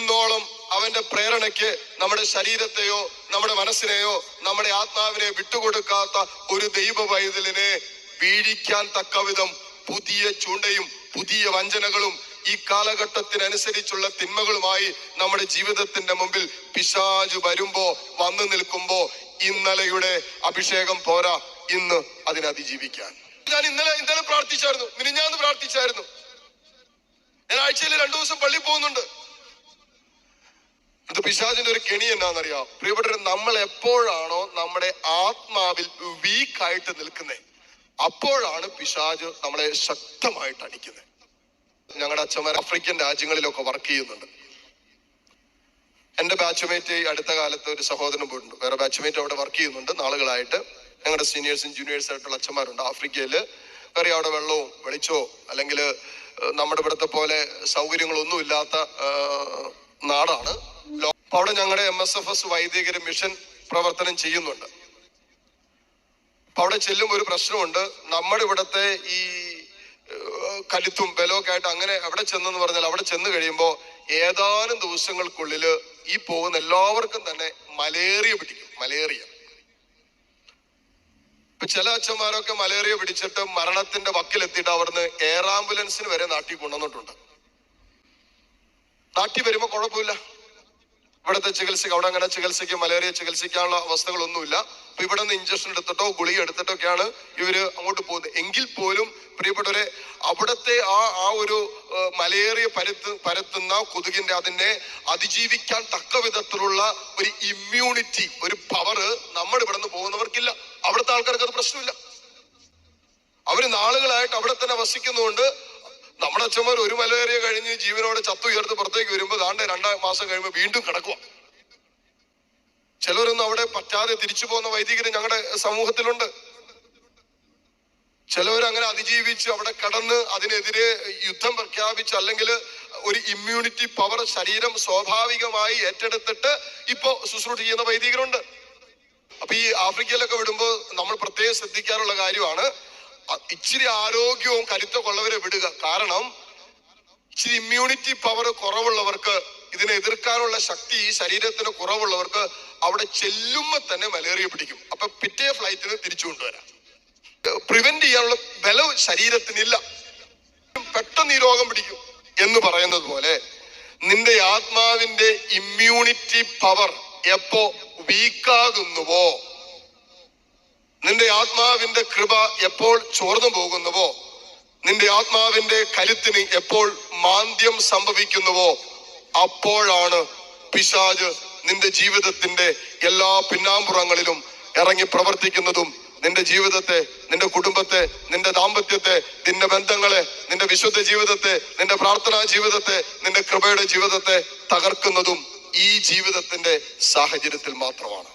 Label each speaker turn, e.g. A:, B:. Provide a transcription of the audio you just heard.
A: ഇന്നോളം അവന്റെ പ്രേരണയ്ക്ക് നമ്മുടെ ശരീരത്തെയോ നമ്മുടെ മനസ്സിനെയോ നമ്മുടെ ആത്മാവിനെ വിട്ടുകൊടുക്കാത്ത ഒരു ദൈവ പൈതലിനെ വീഴിക്കാൻ തക്കവിധം പുതിയ ചൂണ്ടയും പുതിയ വഞ്ചനകളും ഈ കാലഘട്ടത്തിനനുസരിച്ചുള്ള തിന്മകളുമായി നമ്മുടെ ജീവിതത്തിന്റെ മുമ്പിൽ പിശാജ് വരുമ്പോ വന്നു നിൽക്കുമ്പോ ഇന്നലെയുടെ അഭിഷേകം പോരാ ഇന്ന് അതിനെ അതിജീവിക്കാൻ. ഞാൻ ഇന്നലെ ഇന്നലെ പ്രാർത്ഥിച്ചായിരുന്നു. മിനിഞ്ഞാന്ന് പ്രാർത്ഥിച്ചായിരുന്നു. ഞാൻ ആഴ്ചയിൽ രണ്ടു ദിവസം പള്ളി പോകുന്നുണ്ട്. ഇത് പിശാചിന്റെ ഒരു കെണി എന്നാണെന്നറിയാം പ്രിയപ്പെട്ടവർ നമ്മൾ എപ്പോഴാണോ നമ്മുടെ ആത്മാവിൽ വീക്ക് ആയിട്ട് നിൽക്കുന്നത് അപ്പോഴാണ് പിശാജ് നമ്മളെ ശക്തമായിട്ട് അടിക്കുന്നത് ഞങ്ങളുടെ അച്ഛന്മാർ ആഫ്രിക്കൻ രാജ്യങ്ങളിലൊക്കെ വർക്ക് ചെയ്യുന്നുണ്ട്. എന്റെ ബാച്ച്മേറ്റ് അടുത്ത കാലത്ത് ഒരു സഹോദരൻ പോയിട്ടുണ്ട്. വേറെ ബാച്ച്മേറ്റ് അവിടെ വർക്ക് ചെയ്യുന്നുണ്ട്. നാളുകളായിട്ട് ഞങ്ങളുടെ സീനിയേഴ്സും ജൂനിയേഴ്സ് ആയിട്ടുള്ള അച്ഛന്മാരുണ്ട്. ആഫ്രിക്കയിൽ വേറെ അവിടെ വെള്ളവും വെളിച്ചോ അല്ലെങ്കിൽ നമ്മുടെ ഇവിടുത്തെ പോലെ സൗകര്യങ്ങളൊന്നും ഇല്ലാത്ത നാടാണ്. അവിടെ ഞങ്ങളുടെ എം എസ് എഫ് എസ് വൈദികര് മിഷൻ പ്രവർത്തനം ചെയ്യുന്നുണ്ട്. അവിടെ ചെല്ലുമ്പോൾ ഒരു പ്രശ്നമുണ്ട്. നമ്മുടെ ഇവിടുത്തെ ഈ കലിത്തും ബലമൊക്കെ ആയിട്ട് അങ്ങനെ അവിടെ ചെന്നെന്ന് പറഞ്ഞാൽ അവിടെ ചെന്ന് കഴിയുമ്പോൾ ഏതാനും ദിവസങ്ങൾക്കുള്ളിൽ ഈ പോകുന്ന എല്ലാവർക്കും തന്നെ മലേറിയ പിടിക്കും. മലേറിയ. ഇപ്പൊ ചില അച്ഛന്മാരൊക്കെ മലേറിയ പിടിച്ചിട്ട് മരണത്തിന്റെ വക്കിലെത്തിയിട്ട് അവിടുന്ന് എയർ ആംബുലൻസിന് വരെ നാട്ടിൽ കൊണ്ടുവന്നിട്ടുണ്ട്. നാട്ടിൽ വരുമ്പോ കുഴപ്പമില്ല. ഇവിടുത്തെ ചികിത്സ അവിടെ അങ്ങനെ ചികിത്സയ്ക്ക് മലേറിയ ചികിത്സിക്കാനുള്ള അവസ്ഥകളൊന്നുമില്ല. അപ്പൊ ഇവിടെ നിന്ന് ഇഞ്ചക്ഷൻ എടുത്തിട്ടോ ഗുളിക എടുത്തിട്ടൊക്കെയാണ് ഇവർ അങ്ങോട്ട് പോകുന്നത്. എങ്കിൽ പോലും പ്രിയപ്പെട്ടവരെ അവിടുത്തെ ആ ആ ഒരു മലേറിയ പരത്ത് പരത്തുന്ന കൊതുകിന്റെ അതിനെ അതിജീവിക്കാൻ തക്ക വിധത്തിലുള്ള ഒരു ഇമ്മ്യൂണിറ്റി ഒരു പവർ നമ്മൾ ഇവിടെ നിന്ന് പോകുന്നവർക്കില്ല. അവിടുത്തെ ആൾക്കാർക്ക് അത് പ്രശ്നമില്ല. അവർ നാളുകളായിട്ട് അവിടെ തന്നെ വസിക്കുന്നതുകൊണ്ട് നമ്മുടെ അച്ഛന്മാർ ഒരു മലേറിയ കഴിഞ്ഞ് ജീവനോടെ ചത്തു ഉയർത്ത് പുറത്തേക്ക് വരുമ്പോൾ ദാണ്ട് രണ്ടാം മാസം കഴിയുമ്പോൾ വീണ്ടും കിടക്കുക ചിലരൊന്നും അവിടെ പറ്റാതെ തിരിച്ചു പോകുന്ന വൈദികര് ഞങ്ങളുടെ സമൂഹത്തിലുണ്ട്. ചിലവർ അങ്ങനെ അതിജീവിച്ച് അവിടെ കടന്ന് അതിനെതിരെ യുദ്ധം പ്രഖ്യാപിച്ച് അല്ലെങ്കിൽ ഒരു ഇമ്മ്യൂണിറ്റി പവർ ശരീരം സ്വാഭാവികമായി ഏറ്റെടുത്തിട്ട് ഇപ്പോ ശുശ്രൂഷ ചെയ്യുന്ന വൈദികരുണ്ട്. അപ്പൊ ഈ ആഫ്രിക്കയിലൊക്കെ വിടുമ്പോൾ നമ്മൾ പ്രത്യേകം ശ്രദ്ധിക്കാറുള്ള കാര്യമാണ് ഇച്ചിരി ആരോഗ്യവും കരുത്തൊക്കെ ഉള്ളവരെ വിടുക. കാരണം ഇച്ചിരി ഇമ്മ്യൂണിറ്റി പവർ കുറവുള്ളവർക്ക് ഇതിനെ എതിർക്കാനുള്ള ശക്തി ഈ ശരീരത്തിന് കുറവുള്ളവർക്ക് അവിടെ ചെല്ലുമ്പോ തന്നെ മലേറിയ പിടിക്കും. അപ്പൊ പിറ്റേ ഫ്ലൈറ്റിന് തിരിച്ചു കൊണ്ടുവരാം. പ്രിവെന്റ് ചെയ്യാനുള്ള ബലം ശരീരത്തിനില്ല. പെട്ടെന്ന് ഈ രോഗം പിടിക്കും എന്ന് പറയുന്നത് പോലെ നിന്റെ ആത്മാവിന്റെ ഇമ്മ്യൂണിറ്റി പവർ എപ്പോ വീക്കാകുന്നുവോ നിന്റെ ആത്മാവിന്റെ കൃപ എപ്പോൾ ചോർന്നു പോകുന്നുവോ? നിന്റെ ആത്മാവിന്റെ കരുത്തിന് എപ്പോൾ മാന്ദ്യം സംഭവിക്കുന്നുവോ? അപ്പോഴാണ് പിശാജ് നിന്റെ ജീവിതത്തിന്റെ എല്ലാ പിന്നാമ്പുറങ്ങളിലും ഇറങ്ങി പ്രവർത്തിക്കുന്നതും നിന്റെ ജീവിതത്തെ നിന്റെ കുടുംബത്തെ നിന്റെ ദാമ്പത്യത്തെ നിന്റെ ബന്ധങ്ങളെ നിന്റെ വിശുദ്ധ ജീവിതത്തെ നിന്റെ പ്രാർത്ഥനാ ജീവിതത്തെ നിന്റെ കൃപയുടെ ജീവിതത്തെ തകർക്കുന്നതും ഈ ജീവിതത്തിന്റെ സാഹചര്യത്തിൽ മാത്രമാണ്.